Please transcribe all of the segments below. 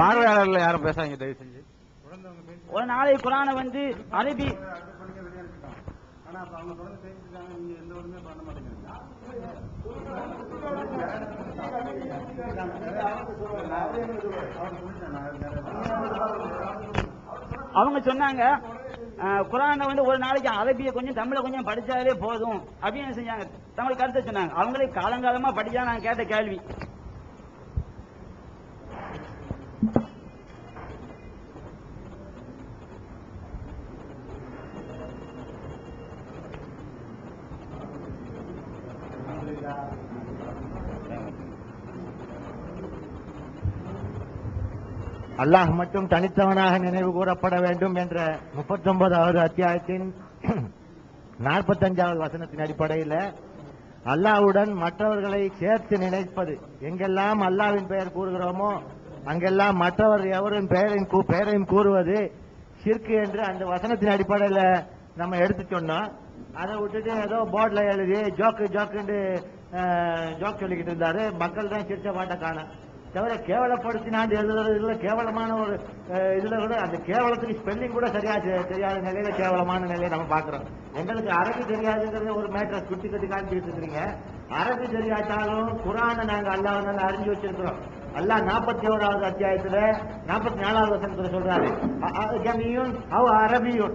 பார்வையாளர்கள் யாரும் பேசாங்க தயவு செஞ்சு ஒரு நாளைக்கு குரானை வந்து அரபி அவங்க சொன்னாங்க குரானை வந்து ஒரு நாளைக்கு அரபியை கொஞ்சம் தமிழை கொஞ்சம் படிச்சாலே போதும். அப்படின்னு செஞ்சாங்க. தமிழ் கருத்தை சொன்னாங்க. அவங்களே காலங்காலமா படிச்சா நான் கேட்ட கேள்வி. அல்லாஹ் மட்டும் தனித்தவனாக நினைவு கூறப்பட வேண்டும் என்ற முப்பத்தொன்பதாவது அத்தியாயத்தின் நாற்பத்தஞ்சாவது வசனத்தின் அடிப்படையில் அல்லாஹ்வுடன் மற்றவர்களை சேர்த்து நினைப்பது. எங்கெல்லாம் அல்லாஹ்வின் பெயர் கூறுகிறோமோ அங்கெல்லாம் மற்றவர் எவரின் பெயரின் கூ- பெயரையும் கூறுவது சிற்கு என்று அந்த வசனத்தின் அடிப்படையில் நம்ம எடுத்து சொன்னோம் அதை விட்டுட்டு ஏதோ போர்டில் எழுதி ஜோக்கு ஜோக்குன்னு ஜோக் சொல்லிக்கிட்டு இருந்தாரு. மக்கள் தான் சிரிச்ச பாட்டை காணோம் தவிர கேவலப்படுத்தினாண்டு எழுதுறதுல கேவலமான ஒரு இதுல கூட அந்த கேவலத்துக்கு ஸ்பெல்லிங் கூட சரியா தெரியாத நிலையில கேவலமான நிலையை நம்ம பாக்குறோம் எங்களுக்கு அரபி தெரியாதுங்கிறது ஒரு மேட்டரை சுட்டி கட்டி காமிச்சிட்டு இருக்கிறீங்க. அரபி தெரியாட்டாலும் குரானை நாங்க அல்லாஹ் நல்லா அறிஞ்சு வச்சிருக்கிறோம். அல்லாஹ் நாற்பத்தி ஓராவது அத்தியாயத்துல நாற்பத்தி நாலாவது வசனத்துல சொல்றாரு. அ- அவ அரபியும்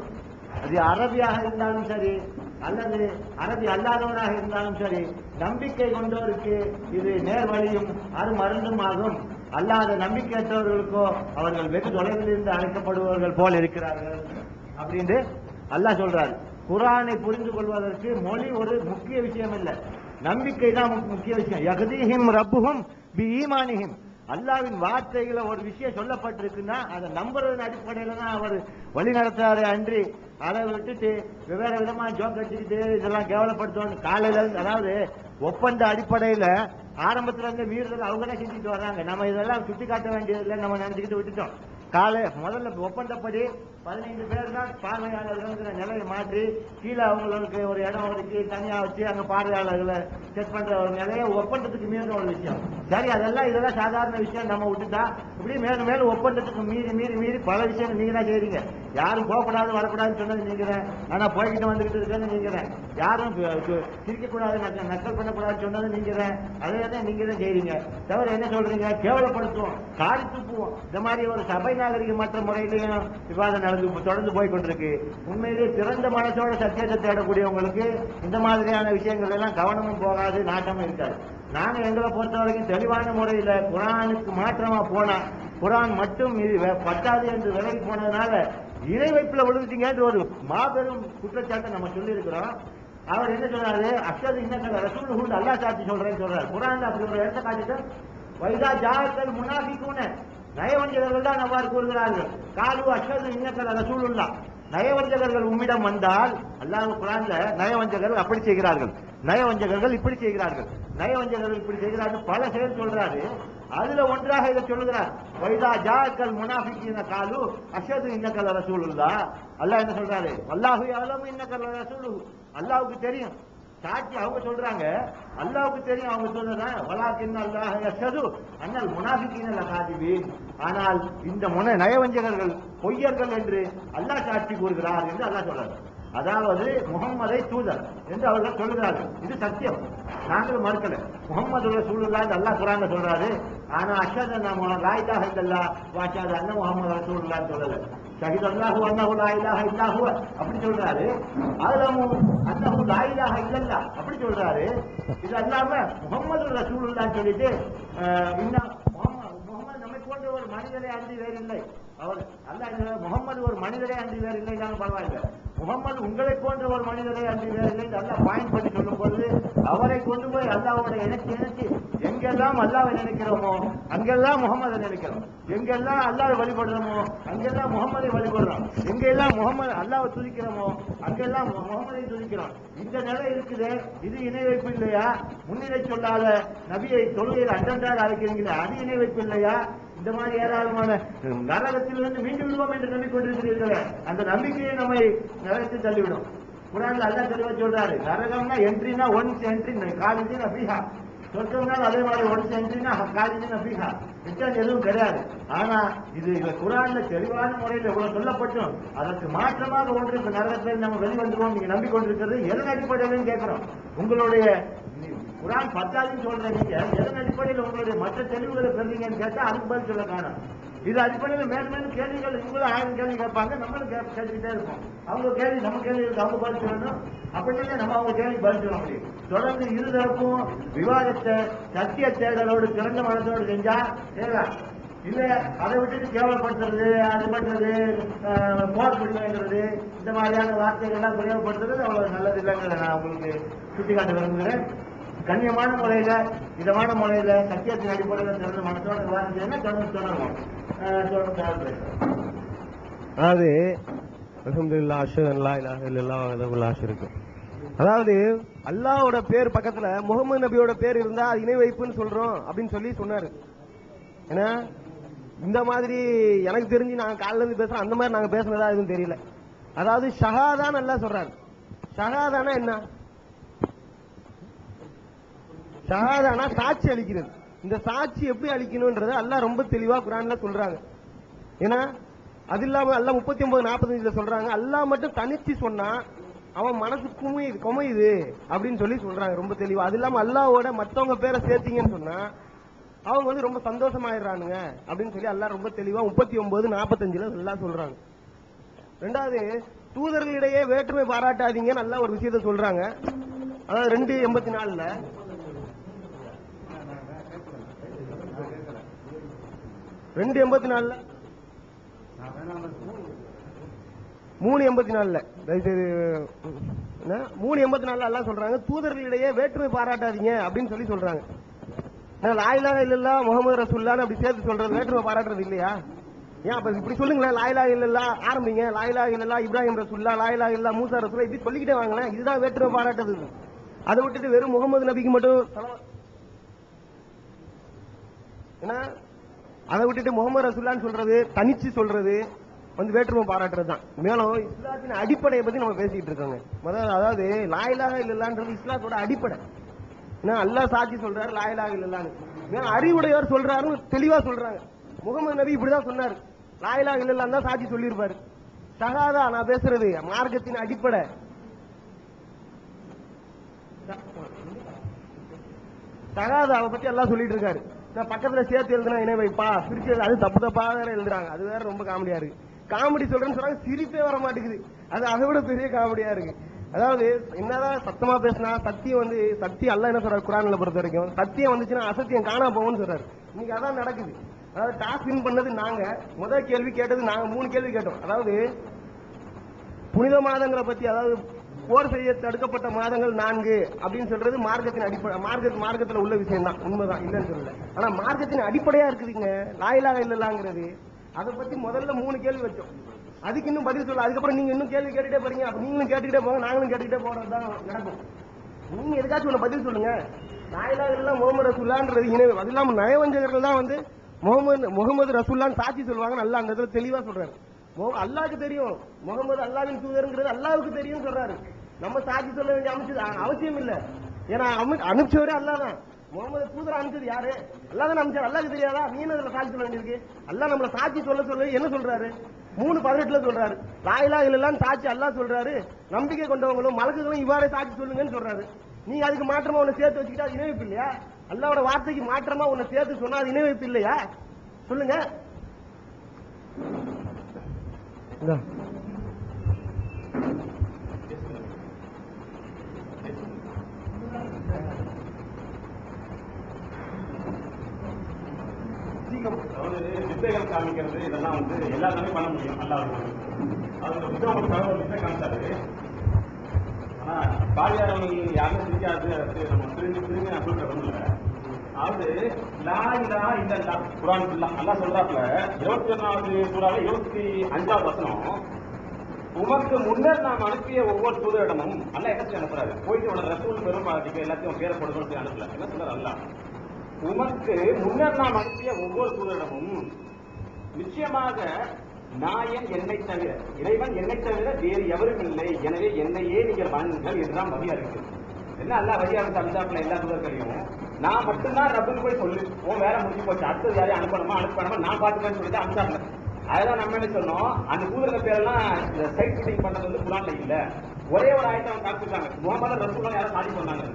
அது அரபியாக இருந்தாலும் சரி அல்லது அரபி அல்லாதவராக இருந்தாலும் சரி நம்பிக்கை கொண்டோருக்கு இது நேர்வழியும் அருமருந்தும் ஆகும் அல்லாத நம்பிக்கையற்றவர்களுக்கோ அவர்கள் வெகு தொலைவில் இருந்து அழைக்கப்படுபவர்கள் போல் இருக்கிறார்கள் அப்படின்னு அல்லாஹ் சொல்றாரு. குரானை புரிந்து கொள்வதற்கு மொழி ஒரு முக்கிய விஷயம் இல்லை நம்பிக்கை தான் முக்கிய விஷயம். யகதீஹிம் ரப்புகும் பி ஈமானிஹிம். அல்லாவின் வார்த்தைகளை ஒரு விஷயம் சொல்லப்பட்டிருக்குன்னா அதை நம்புறதன் அடிப்படையில தான் அவர் வழி நடத்துறாரு அன்றி அதை விட்டுட்டு வெவ்வேறு விதமா ஜோக் அடிச்சுக்கிட்டு இதெல்லாம் கேவலப்படுத்தணும் காலையில இருந்து அதாவது ஒப்பந்த அடிப்படையில ஆரம்பத்துல இருந்து வீரர்கள் அவங்க தான் செஞ்சுட்டு வர்றாங்க. நம்ம இதெல்லாம் சுட்டி காட்ட வேண்டியதில்லை நம்ம நினைச்சுக்கிட்டு விட்டுட்டோம். காலை முதல்ல ஒப்பந்தப்படி பதினைந்து பேர் தான் பார்வையாளர்கள் நிலையை மாற்றி கீழே அவங்களுக்கு ஒரு இடம் ஒதுக்கி தனியாக வச்சு அங்கே பார்வையாளர்களை செக் பண்ணுற ஒரு நிலையை ஒப்பந்தத்துக்கு மீறின ஒரு விஷயம். சரி அதெல்லாம் இதெல்லாம் சாதாரண விஷயம். நம்ம விட்டுட்டா இப்படி மேலும் மேலும் ஒப்பந்தத்துக்கு மீறி மீறி மீறி பல விஷயங்கள் நீங்கள் தான் செய்றீங்க. யாரும் போகக்கூடாது வரக்கூடாதுன்னு சொன்னது நீங்கிறேன். ஆனால் போய்கிட்டு வந்துகிட்டு இருக்கேன்னு நீங்கிறேன். யாரும் சிரிக்கக்கூடாது நக்கல் பண்ணக்கூடாதுன்னு சொன்னது நீங்கிறேன். அதே தான் நீங்க தான் செய்றீங்க தவிர என்ன சொல்றீங்க? கேவலப்படுத்துவோம் காரி துப்புவோம் இந்த மாதிரி ஒரு சபை நாகரிகமற்ற முறையிலையும் விவாதம் நடந்து தொடர்ந்து போய் கொண்டிருக்கு உண்மையிலேயே திறந்த மனசோட சத்தியத்தை தேடக்கூடியவங்களுக்கு இந்த மாதிரியான விஷயங்கள் எல்லாம் கவனமும் போகாது நாட்டமும் இருக்காது. நாங்கள் எங்களை பொறுத்த வரைக்கும் தெளிவான முறையில் குரானுக்கு மாற்றமாக போனால் குரான் மட்டும் இது வே- பத்தாது என்று விலகி போனதுனால இணை வைப்புல விழுந்துட்டீங்கன்ற ஒரு மாபெரும் குற்றச்சாட்டை நம்ம சொல்லி இருக்கிறோம் அவர் என்ன சொல்றாரு அஷது இன்னக்கல் ரசூல் ஹூண்ட் அல்லா சாட்சி சொல்றேன்னு சொல்றாரு. குரான் அப்படி ஒரு இடத்த காட்டிட்டு வைதா ஜாகத்தல் முனாஃபிகூன. நயவஞ்சகர்கள் தான் அவ்வாறு கூறுகிறார்கள். காலு அஷது இன்னக்கல் ரசூலுல்லா. நயவஞ்சகர்கள் உம்மிடம் வந்தால் அல்லாஹ் குரான்ல நயவஞ்சகர்கள் அப்படி செய்கிறார்கள். நயவஞ்சகர்கள் இப்படி செய்கிறார்கள். நயவஞ்சகர்கள் இப்படி செய்கிறார்கள். பல செயல் சொல்றாரு. அதுல ஒன்றாக இதை சொல்லுகிறார். வைதா ஜாக்கல் முனாஃபிக்கின காலு அஷது இன்னக்கல் ரசூலுல்லா. அல்லாஹ் என்ன சொல்றாரு? அல்லாஹு அலமு இன்னக்கல் ரசூலு அல்லாவுக்கு தெரியும். சாட்சி அவங்க சொல்றாங்க. அல்லாவுக்கு தெரியும். அவங்க சொல்றதா? வலாக்கின் அல்லாஹ் யஷது அண்ணல் முனாஃபிக்கின லகாதிபீன். ஆனால் இந்த முன நயவஞ்சகர்கள் பொய்யர்கள் என்று அல்லாஹ் சாட்சி கூறுகிறார் என்று அல்லாஹ் சொல்றாரு. அதாவது முகம்மதை தூதர் என்று அவர்கள் சொல்லுகிறார்கள். இது சத்தியம். நாங்கள் மறுக்கல. முகமது ரசூலுல்லா அல்லாஹ் குரான்ல சொல்றாரு. ஆனா அஷத் நம்ம லாயிலாக இல்லல்லா வாஷாத அண்ண முகமது ரசூலுல்லா சொல்லல ஷஹித் அல்லாஹு அன்னஹு லாயிலாக இலாஹ இல்லாஹு அப்படி சொல்றாரு அதுலமு அன்னஹு லாயிலாக இல்லல்லா அப்படி சொல்றாரு இது அல்லாம முகமது ரசூல்லான்னு சொல்லிட்டு இன்னும் முகம்மது முகமது நம்மை போன்ற ஒரு மனிதரை அன்றி வேறில்லை அவர் அல்ல முகமது ஒரு மனிதரை அன்றி வேறு இல்லைனாலும் பரவாயில்ல முகமது உங்களை போன்ற ஒரு மனிதரை அன்றி வேறு இல்லை நல்லா பாயிண்ட் பண்ணி சொல்லும் பொழுது அவரை கொண்டு போய் அல்லாவோட இணைச்சி இணைச்சி எங்கெல்லாம் அல்லாவை நினைக்கிறோமோ? அங்கெல்லாம் முகமதை நினைக்கிறோம். எங்கெல்லாம் அல்லாவை வழிபடுறோமோ? அங்கெல்லாம் முகமதை வழிபடுறோம். எங்கெல்லாம் முகமது அல்லாவை துதிக்கிறோமோ? அங்கெல்லாம் முகமதை துதிக்கிறோம். இந்த நிலை இருக்குது. இது இணை வைப்பு இல்லையா? முன்னிலை சொல்லாத நபியை தொழுகையில் அன்றன்றாக அழைக்கிறீங்களே அது இணை வைப்பு இல்லையா? இந்த மாதிரி ஏராளமான நரகத்திலிருந்து மீண்டு விடுவோம் என்று நம்பிக்கொண்டிருக்கிறீர்களே அந்த நம்பிக்கையை நம்மை நரகத்தில் தள்ளிவிடும். குரான்ல அல்லா தெளிவா சொல்றாரு நரகம்னா என்ட்ரினா ஒன்ஸ் என்ட்ரி காலேஜ் அபிஹா சொர்க்கம்னா அதே மாதிரி ஒன்ஸ் என்ட்ரினா காலிதின் அபிஹா எதுவும் கிடையாது. ஆனா இது இதுல குரான்ல தெளிவான முறையில் இவ்வளவு சொல்லப்பட்டும். அதற்கு மாற்றமாக ஒன்று இந்த நரகத்தில் நம்ம வெளிவந்துருவோம் நீங்க நம்பிக்கொண்டிருக்கிறது எதன் அடிப்படையிலும் கேட்கிறோம்? உங்களுடைய குரான் பத்தாதுன்னு சொல்ற நீங்க எதன் அடிப்படையில் உங்களுடைய மற்ற தெளிவுகளை பெறுறீங்கன்னு கேட்டா அதுக்கு பதில் சொல்ல காணும் இது அடிப்படையில் மேலும் மேலும் கேள்விகள் இவங்களும் ஆயிரம் கேள்வி கேட்பாங்க நம்மளும் கேட்டுக்கிட்டே இருப்போம். அவங்க கேள்வி நம்ம கேள்விகளுக்கு அவங்க பதில் சொல்லணும். அப்படின்னா நம்ம அவங்க கேள்வி பதில் சொல்ல முடியும். தொடர்ந்து இருதரப்பும் விவாதத்தை சத்திய தேடலோடு திறந்த மனதோடு செஞ்சா செய்யலாம் இல்ல அதை விட்டுட்டு கேவலப்படுத்துறது அது பண்றது போர் பிடிங்கிறது இந்த மாதிரியான வார்த்தைகள் எல்லாம் பிரயோகப்படுத்துறது அவ்வளவு நல்லது இல்லைங்கிறத நான் உங்களுக்கு சுட்டிக்காட்ட விரும்புகிறேன். கண்ணியமான முறையில இதமான முறையில சத்தியத்தின் அடிப்படையில் திறந்த மனத்தோட விவாதம் செய்யணும் தொடரும் தொடருவோம் அதாவது அல்லா இலாஹ இல்லல்லாஹ் வஹ்தஹு அதாவது அல்லாஹ்வோட பேர் பக்கத்துல முகமது நபியோட பேர் இருந்தா அது இணை வைப்புன்னு சொல்றோம் அப்படின்னு சொல்லி சொன்னாரு. ஏன்னா இந்த மாதிரி எனக்கு தெரிஞ்சு நாங்க காலைல இருந்து பேசுறோம் அந்த மாதிரி நாங்க பேசுனதா எதுவும் தெரியல. அதாவது ஷஹாதான் நல்லா சொல்றாரு. ஷஹாதானா என்ன? ஷஹாதானா சாட்சி அளிக்கிறது. இந்த சாட்சி எப்படி அளிக்கணும்ன்றத அல்லாஹ் ரொம்ப தெளிவா குரான்ல சொல்றாங்க. ஏன்னா அது இல்லாம அல்லாஹ் முப்பத்தி ஒன்பது நாற்பத்தஞ்சுல சொல்றாங்க. அல்லாஹ் மட்டும் தனிச்சு சொன்னா அவன் மனசு குமையுது குமையுது அப்படின்னு சொல்லி சொல்றாங்க ரொம்ப தெளிவா. அது இல்லாம அல்லாவோட மத்தவங்க பேரை சேர்த்தீங்கன்னு சொன்னா அவங்க வந்து ரொம்ப சந்தோஷமாயிடுறானுங்க அப்படின்னு சொல்லி அல்லாஹ் ரொம்ப தெளிவா முப்பத்தி ஒன்பது நாற்பத்தஞ்சுல எல்லாம் சொல்றாங்க. ரெண்டாவது தூதர்களிடையே வேற்றுமை பாராட்டாதீங்கன்னு நல்லா ஒரு விஷயத்த சொல்றாங்க. அதாவது ரெண்டு எண்பத்தி நாலுல ரெண்டு எண்பத்தி நாலுல. மூணு எண்பத்தி நாலுல. தயவுசெய்து என்ன? மூணு எண்பத்தி நாலுல எல்லாம் சொல்றாங்க. தூதர்களிடையே வேற்றுமை பாராட்டாதீங்க அப்படின்னு சொல்லி சொல்றாங்க. நான் லாயிலாக இல்லல்லா முகமது ரசூல்லான்னு அப்படி சேர்த்து சொல்றது வேற்றுமை பாராட்டுறது இல்லையா? ஏன் அப்ப இப்படி சொல்லுங்களேன் லாயிலா இல்லல்லா ஆரம்பிங்க. லாயிலா இல்லல்லா இப்ராஹிம் ரசூல்லா லாயிலா இல்லா மூசா ரசூல்லா இப்படி சொல்லிக்கிட்டே வாங்களேன். இதுதான் வேற்றுமை பாராட்டுறது. அதை விட்டுட்டு வெறும் முகமது நபிக்கு மட்டும் ஏன்னா அதை விட்டுட்டு முகமது ரசுல்லான்னு சொல்றது தனிச்சு சொல்றது வந்து வேற்றுமை பாராட்டுறது தான். மேலும் இஸ்லாத்தின் அடிப்படையை பத்தி நம்ம பேசிக்கிட்டு இருக்கோங்க. முதல்ல அதாவது லாயிலாக இல்லல்லான்றது இஸ்லாத்தோட அடிப்படை. ஏன்னா அல்லாஹ் சாட்சி சொல்றாரு லாயிலாக இல்லல்லான்னு. மேலும் அறிவுடையவர் சொல்றாருன்னு தெளிவா சொல்றாங்க. முகமது நபி இப்படிதான் சொன்னார். லாயிலாக இல்லல்லான்னு தான் சாட்சி சொல்லியிருப்பாரு. சகாதா நான் பேசுறது மார்க்கத்தின் அடிப்படை. தகாதாவை பத்தி எல்லாம் சொல்லிட்டு இருக்காரு. நான் பக்கத்துல சேர்த்து எழுதுனா இணை வைப்பா? பிரிச்சு அது தப்பு தப்பா வேற எழுதுறாங்க. அது வேற ரொம்ப காமெடியா இருக்கு. காமெடி சொல்றேன்னு சொல்றாங்க சிரிப்பே வர மாட்டேங்குது. அது அதை விட பெரிய காமெடியா இருக்கு. அதாவது என்னதான் சத்தமா பேசினா சத்தியம் வந்து சத்தியம் அல்ல என்ன சொல்றாரு குரான்ல பொறுத்த வரைக்கும் சத்தியம் வந்துச்சுன்னா அசத்தியம் காணா போகும்னு சொல்றாரு. இன்னைக்கு அதான் நடக்குது. அதாவது டாஸ் வின் பண்ணது நாங்க. முதல் கேள்வி கேட்டது நாங்க. மூணு கேள்வி கேட்டோம். அதாவது புனித மாதங்களை பத்தி அதாவது போர் செய்ய தடுக்கப்பட்ட மாதங்கள் நான்கு அப்படின்னு சொல்றது மார்க்கத்தின் அடிப்படை மார்க்க மார்க்கத்தில் உள்ள விஷயம் தான் உண்மைதான். இல்லைன்னு சொல்லல. ஆனா மார்க்கத்தின் அடிப்படையா இருக்குதுங்க. லாயிலாக இல்லலாங்கிறது. அதை பத்தி முதல்ல மூணு கேள்வி வச்சோம். அதுக்கு இன்னும் பதில் சொல்ல அதுக்கப்புறம் நீங்க இன்னும் கேள்வி கேட்டுட்டே போறீங்க. அப்ப நீங்களும் கேட்டுக்கிட்டே போங்க நாங்களும் கேட்டுக்கிட்டே போறது தான் நடக்கும். நீங்க எதுக்காச்சும் ஒன்று பதில் சொல்லுங்க. நாயிலாக இல்லா முகமது ரசூல்லான்றது இணைவு அது இல்லாமல் நயவஞ்சகர்கள் தான் வந்து முகமது முகமது ரசூல்லான்னு சாட்சி சொல்லுவாங்க. நல்லா அந்த இடத்துல தெளிவா சொல்றாரு. அல்லாவுக்கு தெரியும். முகமது அல்லாவின் தூதருங்கிறது அல்லாவுக்கு தெரியும் சொல்றாரு. நம்ம சாட்சி சொல்ல வேண்டிய அமைச்சது அவசியம் இல்ல. ஏன்னா அனுப்பிச்சவரே அல்லாதான். முகமது தூதர் அனுப்பிச்சது யாரு? அல்லாஹ் அனுப்பிச்சார். தெரியாதா? நீ என்ன இதுல சாட்சி சொல்ல வேண்டியிருக்கு? அல்லாஹ் நம்மள சாட்சி சொல்ல சொல்ல. என்ன சொல்றாரு? மூணு பதினெட்டுல சொல்றாரு. லாயிலா இல்லலாம் சாட்சி அல்லா சொல்றாரு. நம்பிக்கை கொண்டவங்களும் மலக்குகளும் இவ்வாறே சாட்சி சொல்லுங்கன்னு சொல்றாரு. நீங்க அதுக்கு மாற்றமா உன்னை சேர்த்து வச்சுக்கிட்டா அது இணைவிப்பு இல்லையா? அல்லாவோட வார்த்தைக்கு மாற்றமா உன்னை சேர்த்து சொன்னா அது இணைவிப்பு இல்லையா? சொல்லுங்க இந்தா. அதாவது வித்தைகள் காமிக்கிறது இதெல்லாம் வந்து எல்லாருமே பண்ண முடியும் நல்லா அல்லாஹ் அது புத்தகம் ஒரு வித்தை காமிச்சாரு. ஆனா காரியாரவர்கள் யாருமே தெரியாது அது நம்ம திரும்பி திரும்பி நான் சொல்ற ஒண்ணுல அதாவது லா இலா இல்லல்லா குரான் ஃபுல்லா நல்லா சொல்றாப்புல இருபத்தி ஒன்னாவது சூறாவில் இருபத்தி அஞ்சாவது வசனம் உமக்கு முன்னர் நாம் அனுப்பிய ஒவ்வொரு தூதரிடமும் அல்லாஹ் என்ன செய்ய அனுப்புறாரு? போயிட்டு உடனே ரசூல் பெரும் பாதிக்க எல்லாத்தையும் பேரை போடுறோம் அனுப்பல. என்ன சொல்றாரு அல்ல உமக்கு முன்னர் நாம் அனுப்பிய ஒவ்வொரு தூதரிடமும் நிச்சயமாக நாயன் என்னை தவிர இறைவன் என்னை தவிர வேறு எவரும் இல்லை. எனவே என்னையே நீங்கள் வணங்குங்கள் என்றுதான் வழியா இருக்கு என்ன அல்ல வழியா இருக்கு அமிதாப்ல எல்லா தூதர்களையும்? நான் மட்டும்தான் ரப்புன்னு போய் சொல்லு. உன் வேலை முடிஞ்சு போச்சு. அடுத்தது யாரையும் அனுப்பணுமா? அனுப்பணுமா? நான் பார்த்துக்கேன்னு சொல்லிட்டு அனுப்பிச்சாங்க அதெல்லாம் நம்ம என்ன சொன்னோம்? அந்த தூதர்கள் பேரெல்லாம் இந்த சைட் ஃபிட்டிங் பண்ணது வந்து குரான்ல இல்ல. ஒரே ஒரு ஆயத்தை அவங்க காமிச்சிருக்காங்க. முகமது ரசூலா யாரும் சாட்சி சொன்னாங்க.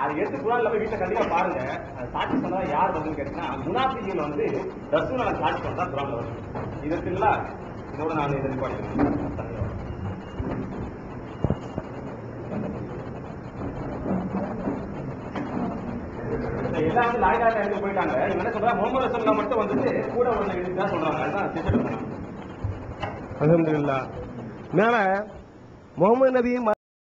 அதை எடுத்து குரான்ல போய் வீட்டுல கண்டிப்பா பாருங்க. அது சாட்சி சொன்னதா யார் வந்து கேட்டீங்கன்னா முனாபிகள் வந்து ரசூலா சாட்சி சொன்னதா குரான்ல வருது. இது இல்ல இதோட நான் இதை நிப்பாட்டிக்கிறேன். இந்த எல்லாம் வந்து லாய்லா டைமுக்கு போயிட்டாங்க. இவங்க என்ன சொல்றாங்க? முகமது ரசூல்லா மட்டும் வந்துட்டு கூட ஒண்ணு இருக்குதான் சொல்றாங்க. அதுதான் சிஸ்டர் அலமதுல்லா மேல முகமது நபி